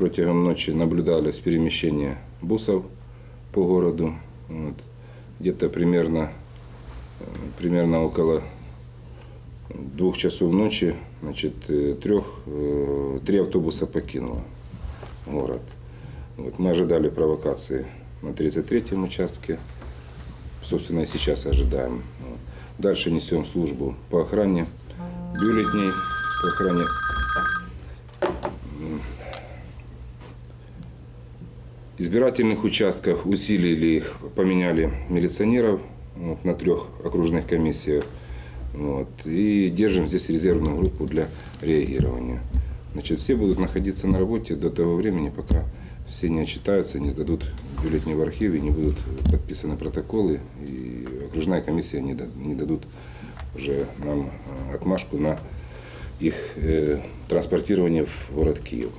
протягом ночи наблюдалось перемещение бусов по городу. Вот. Где-то примерно, э, примерно около двух часов ночи значит, э, трех, э, три автобуса покинуло город. Вот. Мы ожидали провокации на 33-м участке. Собственно, и сейчас ожидаем. Дальше несем службу по охране бюллетней, по охране избирательных участках, усилили их, поменяли милиционеров вот, на трех окружных комиссиях. Вот, и держим здесь резервную группу для реагирования. Значит, все будут находиться на работе до того времени, пока все не отчитаются, не сдадут бюллетни в архиве, не будут подписаны протоколы, и окружная комиссия не, да- не дадут уже нам э, отмашку на их э, транспортирование в город Киев.